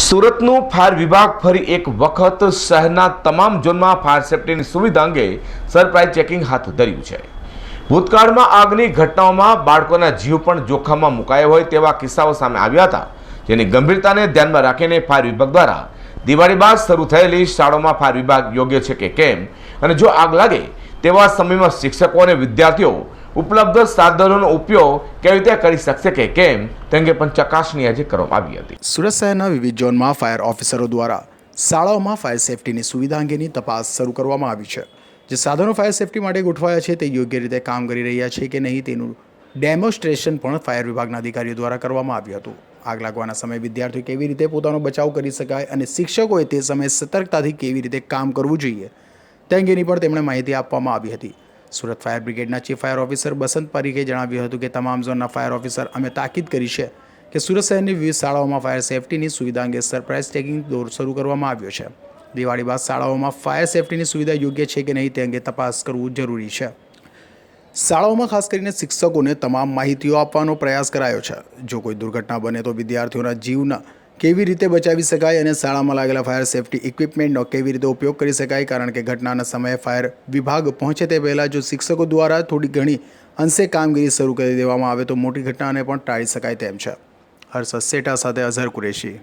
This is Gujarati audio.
સુરતનું ફાયર વિભાગ ફરી એક વખત શહેરના તમામ ઝોનમાં ફાયર સેફટીની સુવિધા અંગે સરપ્રાઇઝ ચેકિંગ હાથ ધર્યું છે. ભૂતકાળમાં આગની ઘટનાઓમાં બાળકોના જીવ પણ જોખમમાં મુકાયા હોય તેવા કિસ્સાઓ સામે આવ્યા હતા, જેની ગંભીરતાને ધ્યાનમાં રાખીને ફાયર વિભાગ દ્વારા દિવાળી બાદ શરૂ થયેલી શાળાઓમાં ફાયર વિભાગ યોગ્ય છે કે કેમ, અને જો આગ લાગે તેવા સમયમાં શિક્ષકો અને વિદ્યાર્થીઓ ઉપલબ્ધ સાધનોનો ઉપયોગ કેવી રીતે કરી શકશે કે કેમ, તે અંગે પણ ચકાસણી આજે કરવામાં આવી હતી. સુરત શહેરના વિવિધ ઝોનમાં ફાયર ઓફિસરો દ્વારા શાળાઓમાં ફાયર સેફટીની સુવિધા અંગેની તપાસ શરૂ કરવામાં આવી છે. જે સાધનો ફાયર સેફટી માટે ગોઠવાયા છે તે યોગ્ય રીતે કામ કરી રહ્યા છે કે નહીં તેનું ડેમોન્સ્ટ્રેશન પણ ફાયર વિભાગના અધિકારીઓ દ્વારા કરવામાં આવ્યું હતું. આગ લાગવાના સમયે વિદ્યાર્થીઓ કેવી રીતે પોતાનો બચાવ કરી શકાય અને શિક્ષકોએ તે સમયે સતર્કતાથી કેવી રીતે કામ કરવું જોઈએ, તે અંગેની પણ તેમણે માહિતી આપવામાં આવી હતી. સુરત ફાયર બ્રિગેડના ચીફ ફાયર ઓફિસર બસંત પારીખે જણાવ્યું હતું કે તમામ ઝોનના ફાયર ઓફિસર અમે તાકીદ કરી છે કે સુરત શહેરની વિવિધ શાળાઓમાં ફાયર સેફટીની સુવિધા અંગે સરપ્રાઇઝ ટેકિંગ દોર શરૂ કરવામાં આવ્યો છે. દિવાળી બાદ શાળાઓમાં ફાયર સેફટીની સુવિધા યોગ્ય છે કે નહીં તે અંગે તપાસ કરવું જરૂરી છે. શાળાઓમાં ખાસ કરીને શિક્ષકોને તમામ માહિતીઓ આપવાનો પ્રયાસ કરાયો છે. જો કોઈ દુર્ઘટના બને તો વિદ્યાર્થીઓના જીવના કેવી રીતે બચાવી શકાય અને શાળામાં લાગેલા ફાયર સેફટી ઇક્વિપમેન્ટનો કેવી રીતે ઉપયોગ કરી શકાય? કારણ કે ઘટનાના સમયે ફાયર વિભાગ પહોંચે તે પહેલાં જો શિક્ષકો દ્વારા થોડી ઘણી અંશે કામગીરી શરૂ કરી દેવામાં આવે તો મોટી ઘટનાને પણ ટાળી શકાય તેમ છે. હર્ષદ સેટા સાથે અઝહર કુરેશી.